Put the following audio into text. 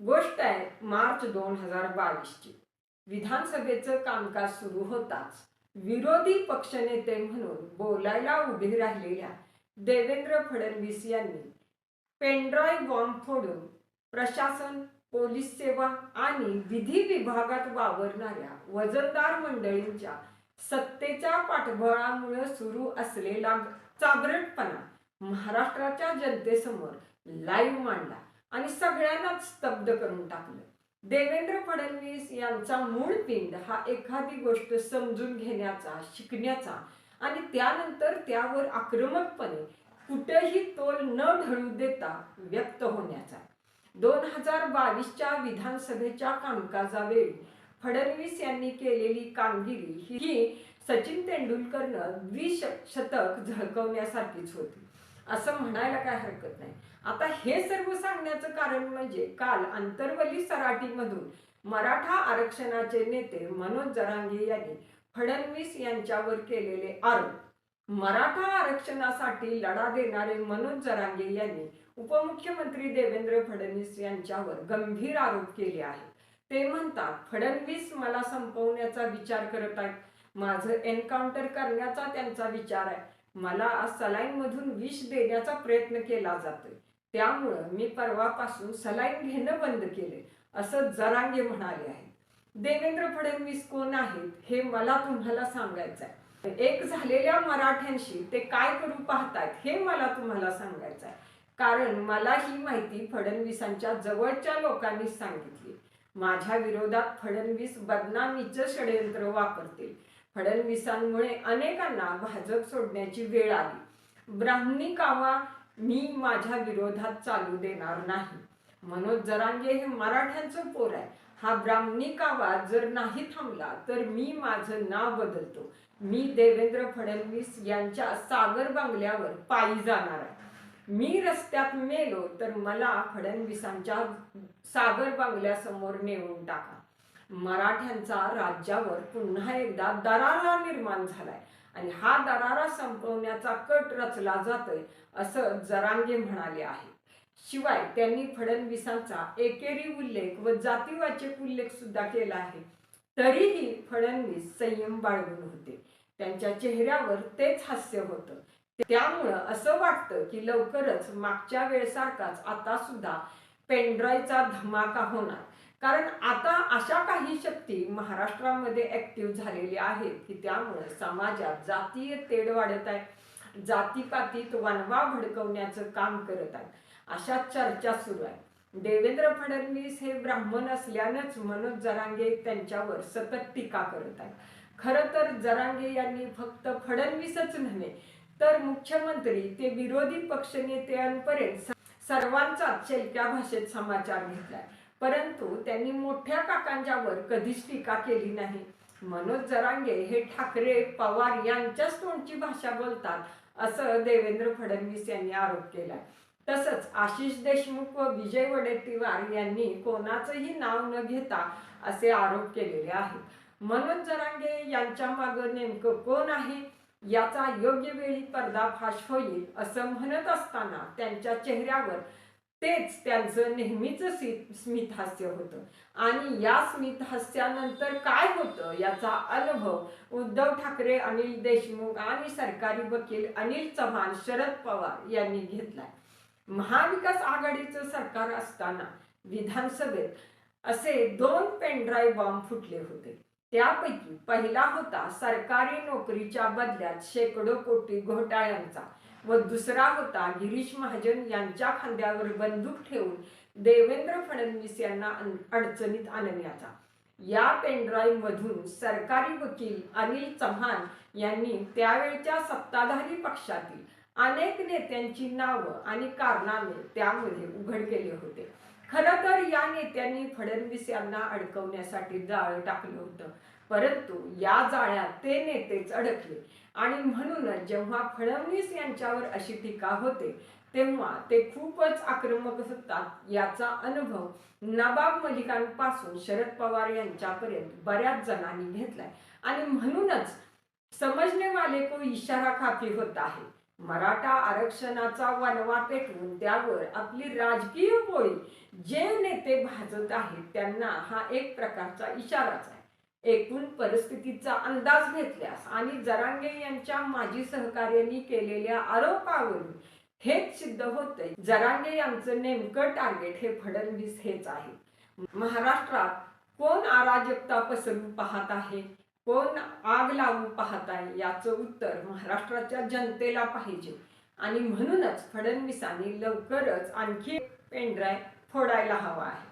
गोष्ट आहे मार्च दोन हजार बावीसची. विधानसभेचं कामकाज सुरू होताच विरोधी पक्षनेते म्हणून बोलायला उभे राहिलेल्या देवेंद्र फडणवीस यांनी पेनड्रॉय बॉम्ब फोडून प्रशासन पोलीस सेवा आणि विधी विभागात वावरणाऱ्या वजनदार मंडळींच्या सत्तेच्या पाठबळामुळे सुरू असलेला चाबरटपणा महाराष्ट्राच्या जनतेसमोर लाईव्ह मांडला. आणि सगळ्यांनाच स्तब्ध करून टाकलं. देवेंद्र फडणवीस यांचा मूळ पिंड हा एखादी गोष्ट समजून घेण्याचा शिकण्याचा आणि त्यानंतर त्यावर आक्रमकपणे कुठेही तोल न ढळू देता व्यक्त होण्याचा. दोन हजार बावीसच्या विधानसभेच्या कामकाजावेळी फडणवीस यांनी केलेली कामगिरी ही सचिन तेंडुलकरनं द्विशतक झळकवण्यासारखीच होती. असं म्हणायला काय हरकत नाही. आता हे सर्व सांगण्याचं कारण म्हणजे काल आंतरवली सराटीमधून मराठा आरक्षणाचे नेते मनोज जरांगे यांनी फडणवीस यांच्यावर केलेले आरोप. मराठा आरक्षणासाठी लढा देणारे मनोज जरांगे यांनी उपमुख्यमंत्री देवेंद्र फडणवीस यांच्यावर गंभीर आरोप केले आहेत. ते म्हणतात फडणवीस मला संपवण्याचा विचार करत आहेत. माझं एन्काउंटर करण्याचा त्यांचा विचार आहे. मला सलाईन मधून विष देण्याचा प्रयत्न केला जातोय. त्यामुळं मी परवापासून सलाईन घेणं बंद केले असं जरांगे म्हणाले आहेत. देवेंद्र फडणवीस कोण आहेत हे मला तुम्हाला सांगायचं आहे एक झालेल्या मराठ्यांशी ते काय करू पाहतायत हे मला तुम्हाला सांगायचं आहे कारण मला ही माहिती फडणवीसांच्या जवळच्या लोकांनी सांगितली. माझ्या विरोधात फडणवीस बदनामीचं षडयंत्र वापरतील. फडणवीसांमुळे अनेकांना भाजप सोडण्याची वेळ आली. ब्राह्मणी कावा मी माझ्या विरोधात चालू देणार नाही. मनोज जरांगे हे मराठ्यांचं पोर आहे. हा ब्राह्मणी कावा जर नाही थांबला तर मी माझं नाव बदलतो. मी देवेंद्र फडणवीस यांच्या सागर बांगल्यावर पायी जाणार आहे. मी रस्त्यात मेलो तर मला फडणवीसांच्या सागर बांगल्यासमोर नेऊन टाका. मराठ्यांचा राज्यावर पुन्हा एकदा दरारा निर्माण झालाय. आणि हा दरारा संपवण्याचा कट रचला जातोय असं जरांगे म्हणाले आहे. शिवाय त्यांनी फडणवीसांचा एकेरी उल्लेख व जातीवाचक उल्लेख सुद्धा केला आहे. तरीही फडणवीस संयम बाळगून होते. त्यांच्या चेहऱ्यावर तेच हास्य होतं. त्यामुळं असं वाटतं की लवकरच मागच्या वेळेसारखाच आता सुद्धा पेनड्रॉयचा धमाका होणार. कारण आता अशा काही शक्ती महाराष्ट्रामध्ये ऍक्टिव्ह झालेल्या आहेत की त्यामुळे समाजात जातीय तेढ वाढत आहे. जातीपातीत वनवा भडकवण्याचं काम करत आहेत अशा चर्चा सुरू आहे. देवेंद्र फडणवीस हे ब्राह्मण असल्यानंच मनोज जरांगे त्यांच्यावर सतत टीका करत आहेत. खरं तर जरांगे यांनी फक्त फडणवीसच नव्हे तर मुख्यमंत्री ते विरोधी पक्षनेत्यांपर्यंत सर्वांचा चलक्या भाषेत समाचार घेतलाय. परंतु त्यांनी मोठ्या काकांच्यावर कधीच टीका केली नाही. मनोज जरांगे हे ठाकरे पवार यांच्याच तोंडची भाषा बोलतात असं देवेंद्र फडणवीस यांनी आरोप केला तसंच आशिष देशमुख व विजय वडेट्टीवार यांनी कोणाचंही नाव न घेता असे आरोप केलेले आहेत. मनोज जरांगे यांच्या मागं नेमकं कोण आहे? याचा योग्य वेळी पर्दाफाश होईल असं म्हणत असताना त्यांच्या चेहऱ्यावर तेच त्यांचं नेहमीच स्मितहास्य होतं. आणि या स्मितहास्यानंतर काय होतं याचा अनुभव उद्धव ठाकरे अनिल देशमुख आणि सरकारी वकील अनिल चव्हाण शरद पवार यांनी घेतलाय. महाविकास आघाडीचं सरकार असताना विधानसभेत असे दोन पेनड्राईव्ह बॉम्ब फुटले होते. त्यापैकी पहिला होता सरकारी नोकरीच्या बदल्यात शेकडो कोटी घोटाळ्यांचा. व दुसरा होता गिरीश महाजन यांच्या खांद्यावर बंदूक ठेवून देवेंद्र फडणवीस यांना अडचणीत आणण्याचा. या पेनड्राईव्हमधून सरकारी वकील अनिल चव्हाण यांनी त्यावेळच्या सत्ताधारी पक्षातील अनेक नेत्यांची नावं आणि कारनामे त्यामध्ये उघड केले होते. खरं तर या नेत्यांनी फडणवीस यांना अडकवण्यासाठी जाळं टाकलं होतं. परंतु या जाळ्यात ते नेतेच अडकले. आणि म्हणूनच जेव्हा फडणवीस यांच्यावर अशी टीका होते तेव्हा ते खूपच आक्रमक होतात याचा अनुभव नवाब मलिकांपासून शरद पवार यांच्यापर्यंत बऱ्याच जणांनी घेतलाय. आणि म्हणूनच समजणे वाले को इशारा काफी होत आहे. मराठा आरक्षणाचा वनवा पेटवून त्यावर आपली राजकीय पोळी जे नेते भाजत आहेत त्यांना हा एक प्रकारचा इशाराच आहे. एकूण परिस्थितीचा अंदाज घेतल्यास आणि जरांगे यांच्या माजी सहकार्यांनी केलेल्या आरोपावरून हेच सिद्ध होतंय. जरांगे यांचं नेमकं टार्गेट हे फडणवीस हेच आहे. महाराष्ट्रात कोण अराजकता पसरू पाहत आहे? कोण आग लावू पाहत आहे? याचं उत्तर महाराष्ट्राच्या जनतेला पाहिजे. आणि म्हणूनच फडणवीसांनी लवकरच आणखी पेनड्राय फोडायला हवा आहे.